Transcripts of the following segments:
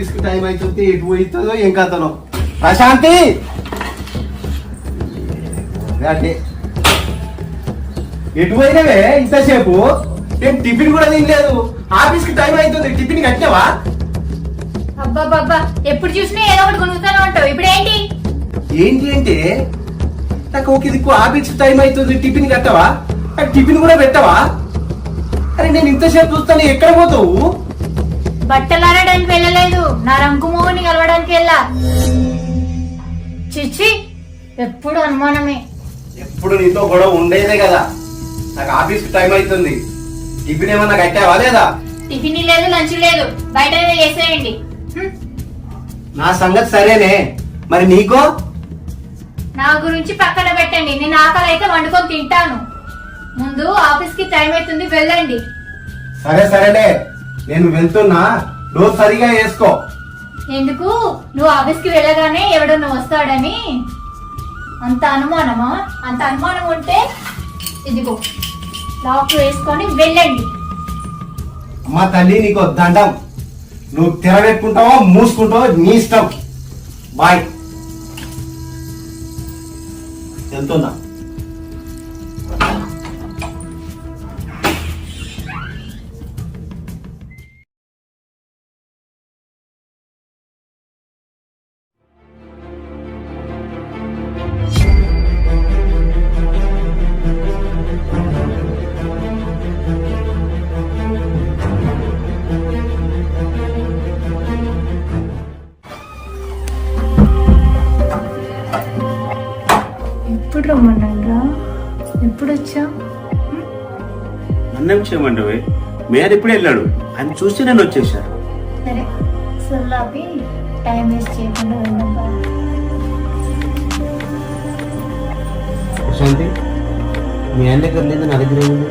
ఆఫీస్కి టైం అవుతుంది ఎటు పోతుందో ఏం కథనో. ప్రశాంతి! అంటే ఎటు పోయినవే ఇంతసేపు? నేను టిఫిన్ కూడా తినలేదు. ఆఫీస్కి టైం అవుతుంది టిఫిన్ కట్టినావా? అబ్బాబ్బా ఎప్పుడు చూసినా ఏదో ఒకటి కొనుక్కుతానే ఉంటావు. ఇప్పుడు ఏంటి? ఏంటి అంటే నాకు ఒక దిక్కు ఆఫీస్ టైం అవుతుంది టిఫిన్ కట్టవా? నాకు టిఫిన్ కూడా పెట్టవా? అరే నేను ఇంతసేపు చూస్తాను ఎక్కడ పోతావు? బట్టలు ఆడడానికి వెళ్ళలేదు. నా రంకు మొగుని కలవడానికి వెళ్ళా. చిచ్చి ఎప్పుడు అనుమానమే. ఎప్పుడు నీతో గొడవ ఉండేదే కదా. నాకు ఆఫీస్ టైం అవుతుంది టిఫిన్ ఏమన్నా కట్టావా లేదా? టిఫిన్ లేదు లంచ్ లేదు. బయట చేసేయండి హ్మ్. నా సంగతి సరేనే. మరి నీకో? నా గురించి పక్కన పెట్టండి. నేను ఆకలి అయితే వండుకొని తింటాను. ముందు ఆఫీస్కి టైం అవుతుంది వెళ్ళండి. సరే సరేలే నేను వెళ్తున్నా డోర్ సరిగా వేసుకో. ఎందుకు? నువ్వు ఆఫీస్కి వెళ్ళగానే ఎవడన్నా వస్తాడని? అంత అనుమానమా? అంత అనుమానం ఉంటే ఇదిగో లాక్ వేసుకొని వెళ్ళండి. అమ్మా తల్లి నీకు దండం. నువ్వు తెరవెట్టుకుంటావో మూసుకుంటావో నీ ఇష్టం. బాయ్. వెళ్తున్నా. నన్నేం చేయమంటవే మేయర్ ఎప్పుడు వెళ్ళాడు. ఆయన చూసి నేను వచ్చేసా సరే. సొల్లాపి టైం వేస్ట్ చేయకుండా. ప్రశాంతి మీ ఆయన దగ్గర లేదు నా దగ్గర ఏముంది?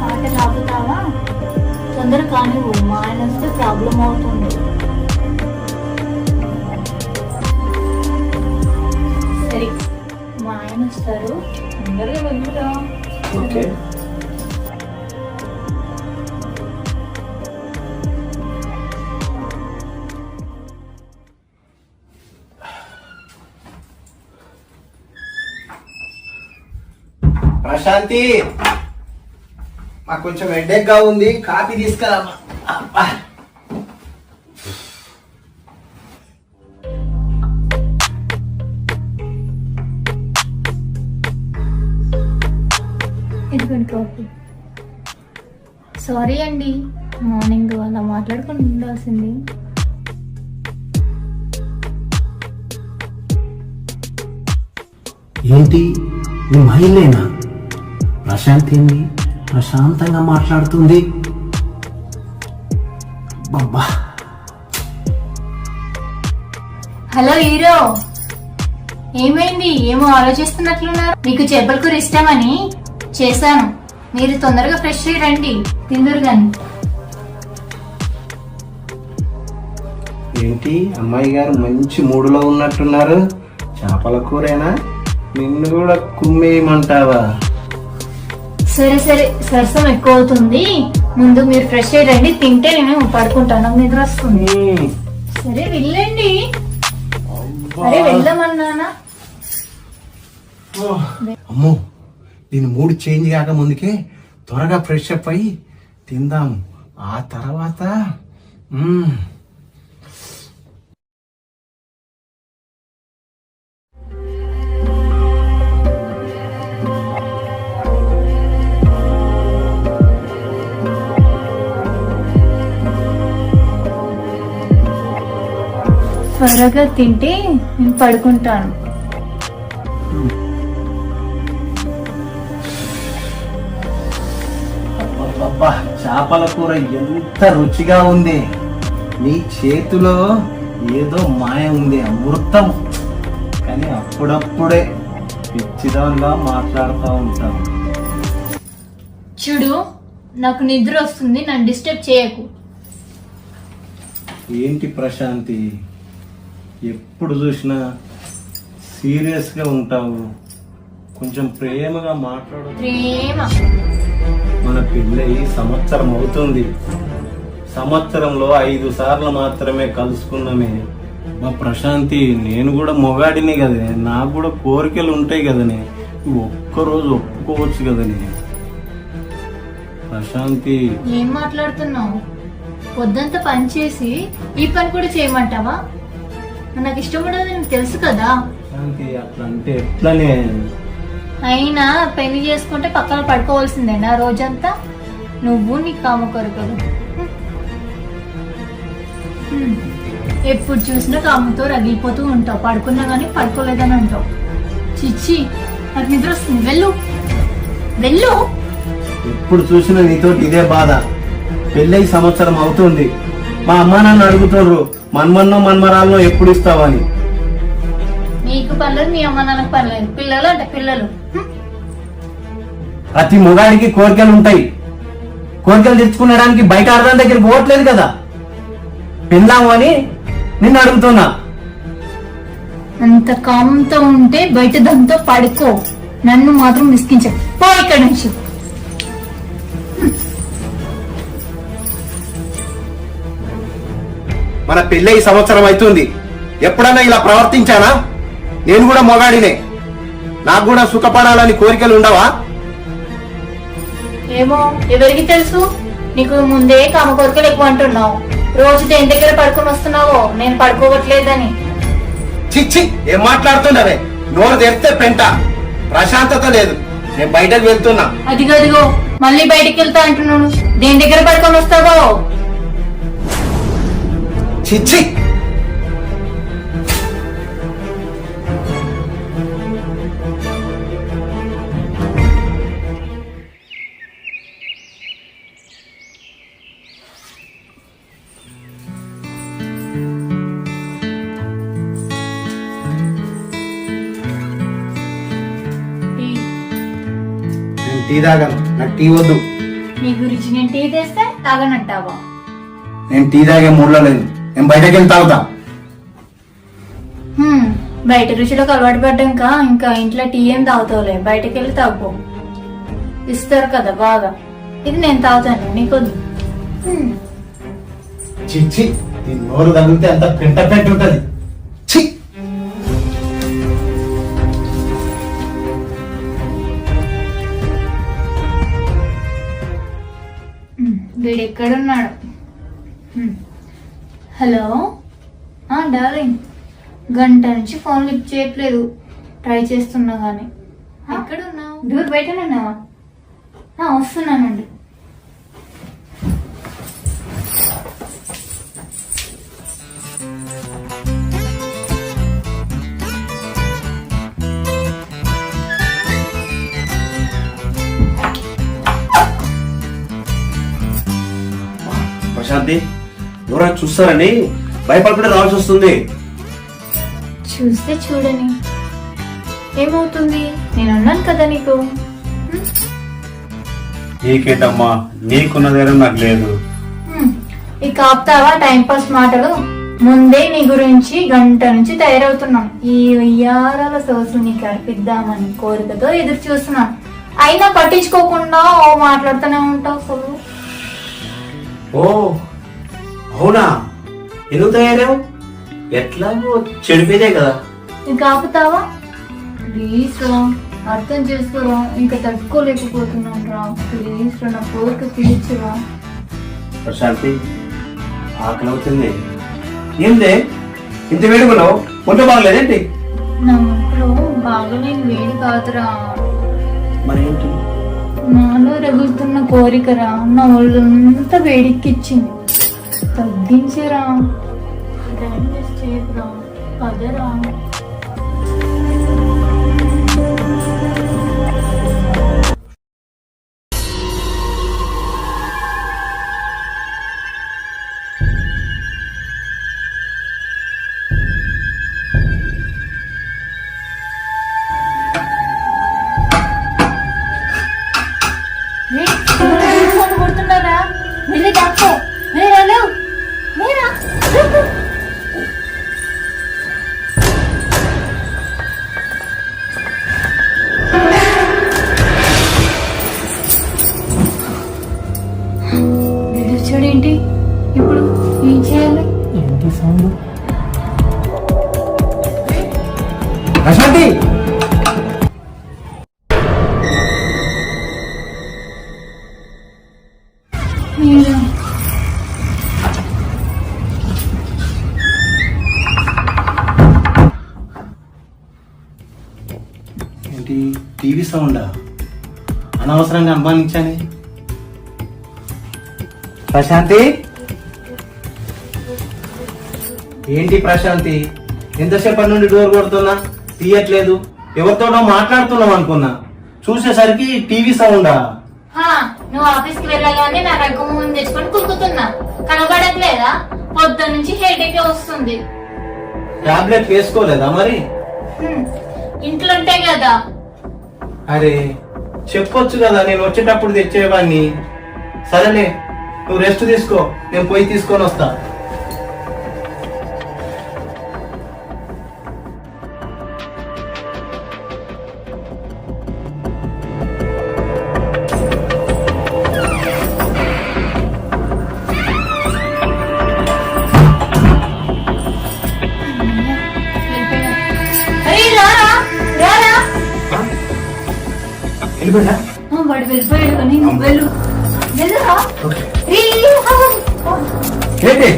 పాటలు ఆపుతావా తొందర కానీ మా ఆయన వస్తే ప్రాబ్లం అవుతుంది. సరే మా ఆయన వస్తారు. తొందరగా ఓకే. ప్రశాంతి. మాకు కొంచెం హెడేక్గా ఉంది. కాఫీ. ఇదిగోండి కాఫీ. సారీ అండి మార్నింగ్ అలా మాట్లాడుకుని ఉండాల్సింది. ఏంటి? నువ్వు మహిళేనా ప్రశాంత్ ఏంది ప్రశాంతంగా మాట్లాడుతుంది. బాబా హలో హీరో. ఏమైంది? ఏమో ఆలోచిస్తున్నట్లున్నారు. మీకు చెబ్బల కూర ఇష్టమని చేశాను. మీరు తొందరగా ఫ్రెష్ అయ్యి రండి. తిందురు గాని. ఏంటి? అమ్మాయి గారు మంచి మూడులో ఉన్నట్టున్నారు. చేపల కూరేనా? నిన్ను కూడా కుమ్మేయమంటావా? సరే సరే సరసం ఎక్కువ అవుతుంది ముందు మీరు ఫ్రెష్ అయ్యి రండి తింటే నేను పడుకుంటాను నాకు నిద్ర వస్తుంది. సరే వెళ్ళండి. అరే వెళ్దామన్నానా? అమ్మో దీని మూడు చేంజ్ కాక ముందుకే త్వరగా ఫ్రెష్ అప్ అయ్యి తిందాం. ఆ తర్వాత త్వరగా తింటే నేను పడుకుంటాను. చేపల కూర ఎంత రుచిగా ఉంది. నీ చేతిలో ఏదో మాయ ఉంది అమృతం. కానీ అప్పుడప్పుడే పిచ్చిదాన్లా మాట్లాడుతూ ఉంటాం చూడు నాకు నిద్ర వస్తుంది నన్ను డిస్టర్బ్ చేయకు. ఏంటి ప్రశాంతి? ఎప్పుడు చూసినా సీరియస్గా ఉంటావు. కొంచెం ప్రేమగా మాట్లాడు. ప్రేమ. మన పెళ్ళయి సంవత్సరం అవుతుంది. సంవత్సరంలో ఐదు సార్లు మాత్రమే కలుసుకున్నామే. మా ప్రశాంతి నేను కూడా మొగాడిని కదనే. నాకు కూడా కోరికలు ఉంటాయి కదనే. ఒక్కరోజు ఒప్పుకోవచ్చు కదనే. ప్రశాంతి. ఏం మాట్లాడుతున్నావు? పొద్దంతా పని చేసి ఈ పని కూడా చేయమంటావా? నాకు ఇష్టం ఉండదు నీకు తెలుసు కదా. ప్రశాంతి అట్లా అంటే ఎట్లనే. అయినా పెళ్ళి చేసుకుంటే పక్కన పడుకోవాల్సిందేనా రోజంతా? నువ్వు నీ కామ కొరకలు. హ్మ్. ఎప్పుడు చూసినా కాముతో రగిలిపోతూ ఉంటావు. పడుకున్నా కానీ పడుకోలేదని అంటావు. చిచ్చి నాకు నిద్ర వస్తుంది. వెళ్ళు. వెళ్ళు. ఎప్పుడు చూసినా నీతో ఇదే బాధ. పెళ్ళై సంవత్సరం అవుతుంది. మా అమ్మ నాన్న అడుగుతున్నారు మన్మన్నో మన్మరాల్లో ఎప్పుడు ఇస్తావని. నీకు పర్లేదు మీ అమ్మ నాన్నకు పర్లేదు పిల్లలు అంటే పిల్లలు. ప్రతి మొగాడికి కోరికలు ఉంటాయి. కోరికలు తెచ్చుకునడానికి బయట అర్థం దగ్గరికి పోవట్లేదు కదా. పెళ్ళాము అని నిన్ను అడుగుతున్నా. అంత కామంతో ఉంటే బయట దాంతో పడుకో. నన్ను మాత్రం మిస్కించ పో ఇక్కడ నుంచి. మన పెళ్ళై సంవత్సరం అవుతుంది ఎప్పుడన్నా ఇలా ప్రవర్తించానా? నేను కూడా మొగాడినే. నాకు కూడా సుఖపడాలని కోరికలు ఉండవా? ఏమో ఎవరికి తెలుసు? నీకు ముందే కామ కోరికలు ఎక్కువ అంటున్నావు. రోజు దేని దగ్గర పడుకొని వస్తున్నావో నేను పడుకోవట్లేదని. చిచ్చి ఏం మాట్లాడుతున్నావే నోరు తెరిస్తే పెంట. ప్రశాంతత లేదు. నేను బయటకు వెళ్తున్నా. అదిగో అదిగో. మళ్ళీ బయటికి వెళ్తా అంటున్నాను. దేని దగ్గర పడుకొని వస్తావో? చిచ్చి టీ తాగాను. నాకు టీ వద్దు. నీ గురించి నేను టీ తెస్తే తాగనంటావా? నేను టీ తాగే మూడ్లో లేదు. నేను బయటకు వెళ్ళి తాగుతా. హ్మ్, బయట రుచిలోకి అలవాటు పడ్డాక ఇంకా ఇంట్లో టీ ఏం తాగుతావులే బయటకు వెళ్ళి తాగుకో ఇస్తారు కదా బాగా. ఇది నేను తాగుతాను నీకొద్దు. హ్మ్, చిచ్చి నోరు తగిలితే అంత పెంట పెంట ఉంటది. చి హ్మ్, వీడు ఎక్కడున్నాడు హ్మ్. హలో? ఆ డార్లింగ్. గంట నుంచి ఫోన్ లిఫ్ట్ చేయట్లేదు. ట్రై చేస్తున్నా కానీ ఎక్కడున్నావు? డోర్ బయటనున్నావా ఆ, వస్తున్నానండి. ప్రశాంతి. ఎవరైనా చూస్తారని భయపడకుండా రావాల్సి వస్తుంది. చూస్తే చూడని. ఏమవుతుంది? నేను అన్నాను కదా నీకు? నీకేంటమ్మా? నీకున్న ధైర్యం నాకు లేదు. ఇక ఆపుతావా? టైం పాస్ మాటలు? ముందే నీ గురించి గంట నుంచి తయారవుతున్నాం. ఈ ఉయ్యారాల సోసులు నీకు అర్పిద్దామని కోరికతో ఎదురు చూస్తున్నాను అయినా పట్టించుకోకుండా ఓ మాట్లాడుతూనే ఉంటావు ఓ అవునా? ఎందుకు తయారావు ఎట్లాగో చెడిపోయిదే కదా. ఇంకా ఆపుతావా? ప్లీజ్ రా అర్థం చేసుకోరా ఇంకా తట్టుకోలేకపోతున్నాను రా. ప్లీజ్ రా నా కోరిక తీర్చురా. ప్రశాంతి ఆకలి అవుతుంది. ఏందే ఇంత వేడుకున్నావు వంట బాగలేదేంటి నా ఒంట్లో బాగలేని వేడి కాదురా. మరి ఏంటి నాలో రగులుతున్న కోరికరా నా ఒళ్ళంతా వేడిక్కిచ్చింది. తగ్గించరా? టైం వేస్ట్ చేయకురా పదరా? ఏంటి? ఇప్పుడు ఏం చేయాలి? ఏంటి సౌండ్? ప్రశాంతి! ఏంటి? టీవీ సౌండా? అనవసరంగా అనుమానించానే? ప్రశాంతి? ఏంటి ప్రశాంతి? ఎంతసేపటి నుండి డోర్ కొడుతున్నా? తీయట్లేదు. ఎవరితోనో మాట్లాడుతున్నాం అనుకున్నా. చూసేసరికి టీవీ సౌండా? నువ్వు ఆఫీస్కి వెళ్ళగానే నా రకం ముందు తెచ్చుకొని కుక్కుతున్నా. కనబడట్లేదా? పొద్దు నుంచి హెడేక్ వస్తుంది. టాబ్లెట్ వేసుకోలేదా మరి? ఇంట్లో ఉంటాయి కదా. అరే చెప్పొచ్చు కదా నేను వచ్చేటప్పుడు తెచ్చేవాడిని సరేలే నువ్వు రెస్ట్ తీసుకో నేను పోయి తీసుకొని వస్తా. వాడు వెళ్ళిపోయాడు కానీ నువ్వు వెళ్ళు. వెళ్ళరా. ఏంటి?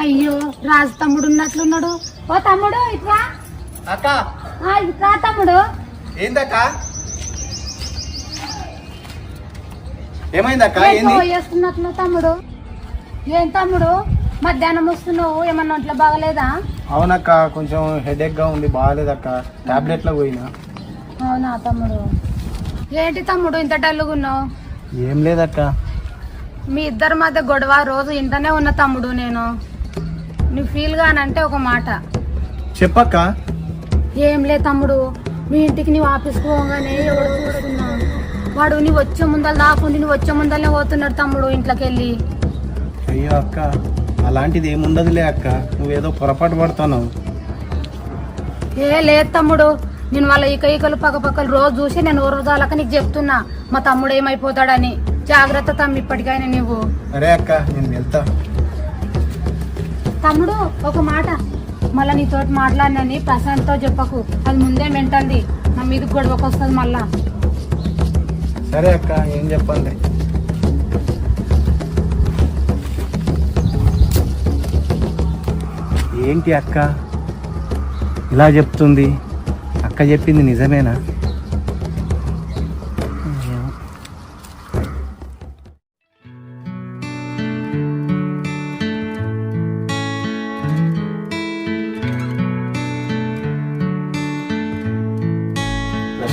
అయ్యో రాజు తమ్ముడు ఉన్నట్లున్నాడు. ఓ తమ్ముడు ఇట్లా అక్క. ఆ, ఇట్లా తమ్ముడు. ఏందక్క? ఏమైందక్క? చేస్తున్నట్లు తమ్ముడు? ఏం తమ్ముడు? మధ్యాహ్నం వస్తున్నావు ఏమన్నా ఒంట్లో బాగలేదా? అవునక్క కొంచెం హెడేక్గా ఉంది బాగాలేదక్క. టాబ్లెట్లో పోయినా. అవునా తమ్ముడు? ఏంటి తమ్ముడు ఇంత డల్లుగున్నావు ఏం లేదక్క. మీ ఇద్దరి మధ్య గొడవ రోజు ఇంటనే ఉన్న తమ్ముడు నేను. నువ్వు ఫీల్ గానంటే ఒక మాట. చెప్పక్క. ఏం లే తమ్ముడు మీ ఇంటికి నువ్వు ఆఫీస్కి పోగానే ఎవడు చూస్తున్నా? వాడు నువ్వు వచ్చే ముందర దాకుండి నువ్వు వచ్చే ముందరనే పోతున్నాడు తమ్ముడు ఇంట్లోకి వెళ్ళి అయ్యో అక్క అలాంటిది ఏముండదులే అక్క. నువ్వేదో పొరపాటు పడుతున్నావు. ఏ లేదు తమ్ముడు. నేను వాళ్ళ ఈక ఈకలు పక్క పక్కలు రోజు చూసి నేను ఓ రోజు వాళ్ళకి నీకు చెప్తున్నా. మా తమ్ముడు ఏమైపోతాడని. జాగ్రత్త తమ్మి ఇప్పటికైనా నువ్వు సరే అక్క నేను వెళ్తా. తమ్ముడు ఒక మాట. మళ్ళా నీతోటి మాట్లాడినని ప్రశాంత్తో చెప్పకు. అది ముందే మెంటంది నా మీద గొడవకు వస్తుంది మళ్ళా. సరే అక్క ఏం చెప్పండి? ఏంటి అక్క? ఇలా చెప్తుంది. అక్క చెప్పింది నిజమేనా?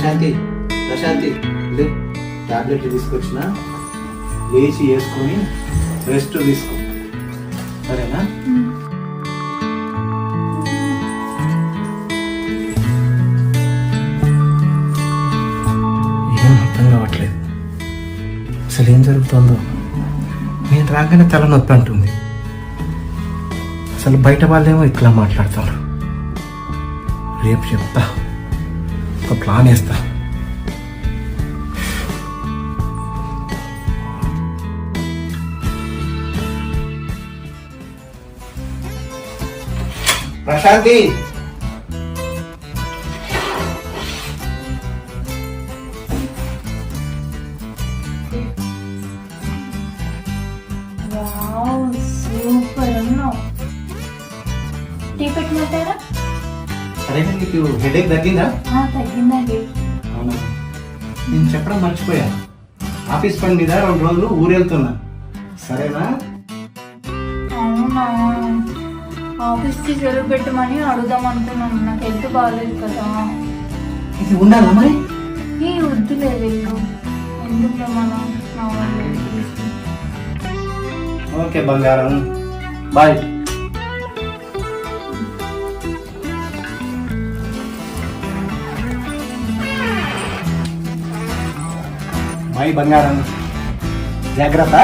ప్రశాంతి ప్రశాంతి. లే టాబ్లెట్ తీసుకొచ్చిన లేచి వేసుకొని రెస్ట్ తీసుకో. సరేనా? ఏం అర్థం కావట్లేదు. అసలు ఏం జరుగుతుందో? నేను రాగానే తలనొప్పి అంటుంది. అసలు బయట వాళ్ళేమో ఇట్లా మాట్లాడతారు రేపు చెప్తా. ఒక ప్లాన్ వేస్తా. ప్రశాంతి! తగ్గిందా? ఆ, తగ్గిందండి. అవునా? నేను చెప్పడం మర్చిపోయా. ఆఫీస్ పని మీద రెండు రోజులు ఊరెళ్తున్నా. సరేనా? అవునా? ఆఫీస్కి సెలవు పెట్టమని అడుగుదాం అనుకున్నాను. నాకు హెల్త్ బాగాలేదు కదా. ఇది ఉండాలా మరి? ఈ వద్దులే వెళ్ళు ఎందుకు మనం? నా వాళ్ళు ఓకే బంగారం. బాయ్. బాయ్ బంగారం. జాగ్రత్త.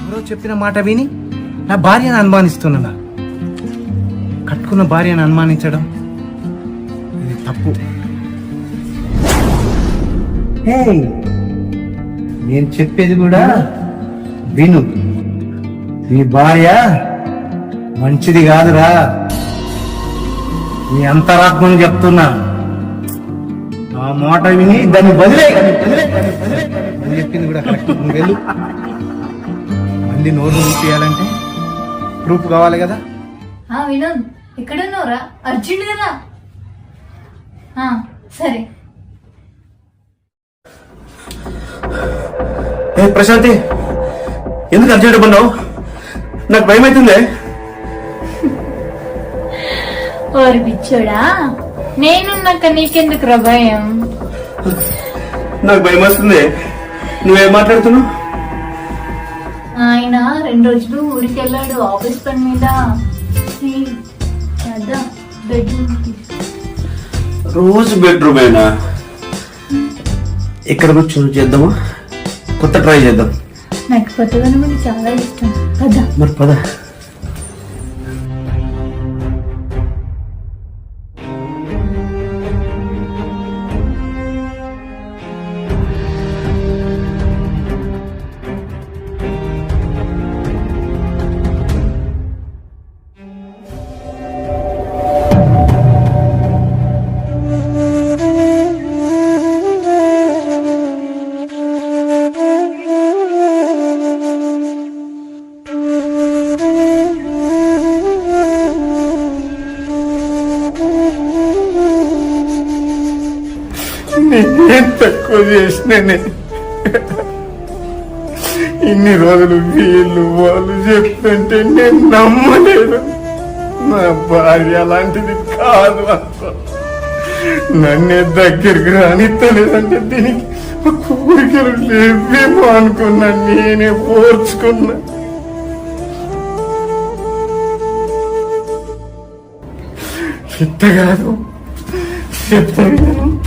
ఎవరో చెప్పిన మాట విని నా భార్యను అనుమానిస్తున్నా కట్టుకున్న భార్యను అనుమానించడం ఇది తప్పు. నేను చెప్పేది కూడా విను. నీ భార్య మంచిది కాదురా. నీ అంతరాత్మని చెప్తున్నా ఆ మాట విని దాన్ని వదిలే. నేను చెప్పింది కూడా కరెక్ట్. నువ్వు వెళ్ళు. మళ్ళీ నోరు తీయాలంటే ప్రూఫ్ కావాలి కదా? వినోద్ ఎక్కడున్నావురా? అర్జెంట్ కదా? సరే. ప్రశాంతి ఎందుకు అర్జెంట్ పన్నావు నాకు భయం అవుతుందే ఓరి పిచ్చోడా నేనున్నాక నీకెందుకు భయం? నాకు భయం వస్తుంది. నువ్వేం మాట్లాడుతున్నావు? ఆయన రెండు రోజులు ఊరికి వెళ్ళాడు ఆఫీస్ పని మీద. బెడ్రూమ్ రోజు బెడ్రూమ్ అయినా ఇక్కడ కూర్చొని చేద్దామా? కొత్త ట్రై చేద్దాం. నాకు కొత్తదనం అంటే చాలా ఇష్టం. కదా మరి పద. చేసిననే. ఇన్ని రోజులు వీళ్ళు వాళ్ళు చెప్తుంటే నేను నమ్మలేదు నా భార్య అలాంటిది కాదు నన్నే దగ్గరికి రానిత్తలేదంటే దీనికి కోరికలు లేవేమో అనుకున్నా నేనే పోర్చుకున్నా ఇట్ట కాదు చెప్తాను